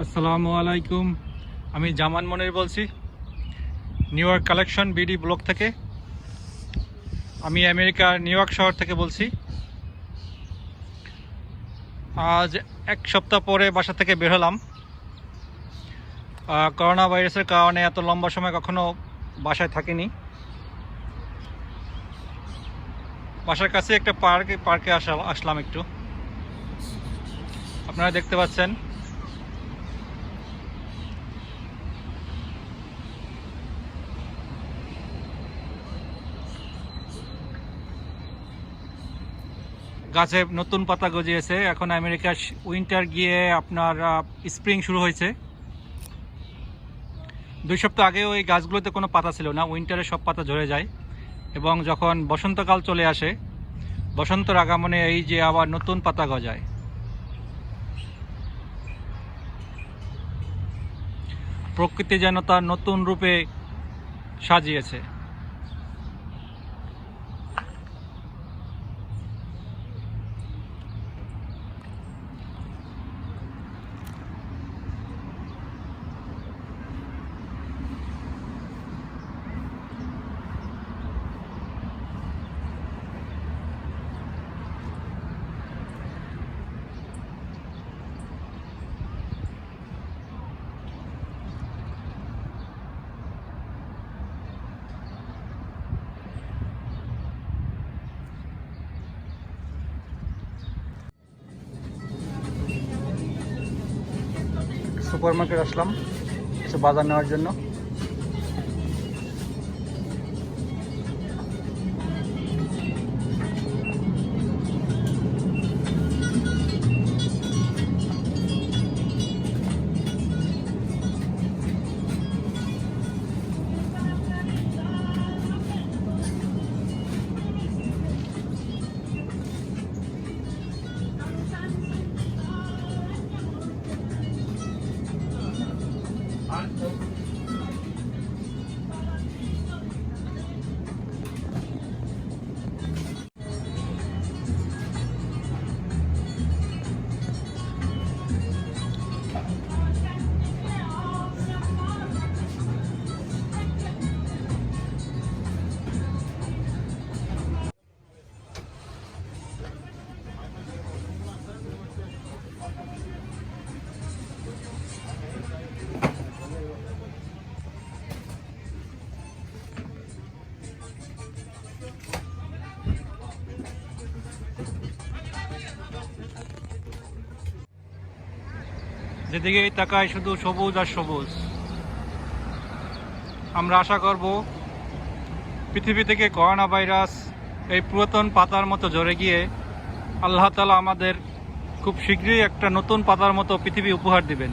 আসসালামু আলাইকুম। আমি জামান মনির বলছি। New York collection BD block থেকে। আমি আমেরিকার নিউ ইয়র্ক শহর থেকে বলছি। আজ এক সপ্তাহ পরে বাসা থেকে বের হলাম। করোনা ভাইরাসের কারণে এত লম্বা সময় কখনো বাসায় থাকিনি। বাসার কাছে একটা পার্কে পার্কে আসা আসলাম একটু। আপনারা দেখতে পাচ্ছেন। গাছে নতুন পাতা গজিয়েছে। এখন আমেরিকার উইন্টার গিয়ে আপনার স্প্রিং শুরু হয়েছে। দুই সপ্তাহ আগে ওই গাছগুলোতে কোনো পাতা ছিল না, উইন্টারে সব পাতা ঝরে যায়। এবং যখন বসন্তকাল চলে আসে, বসন্তর আগমনে এই যে আবার নতুন পাতা গজায়। প্রকৃতি যেন তার নতুন রূপে সাজিয়েছে। সুপার মার্কেট আসলাম কিছু বাজার নেওয়ার জন্য। যেদিকে তাকায় শুধু সবুজ আর সবুজ। আমরা আশা করব পৃথিবী থেকে করোনা ভাইরাস এই পুরাতন পাতার মতো ঝরে গিয়ে আল্লাহ তালা আমাদের খুব শীঘ্রই একটা নতুন পাতার মতো পৃথিবী উপহার দিবেন।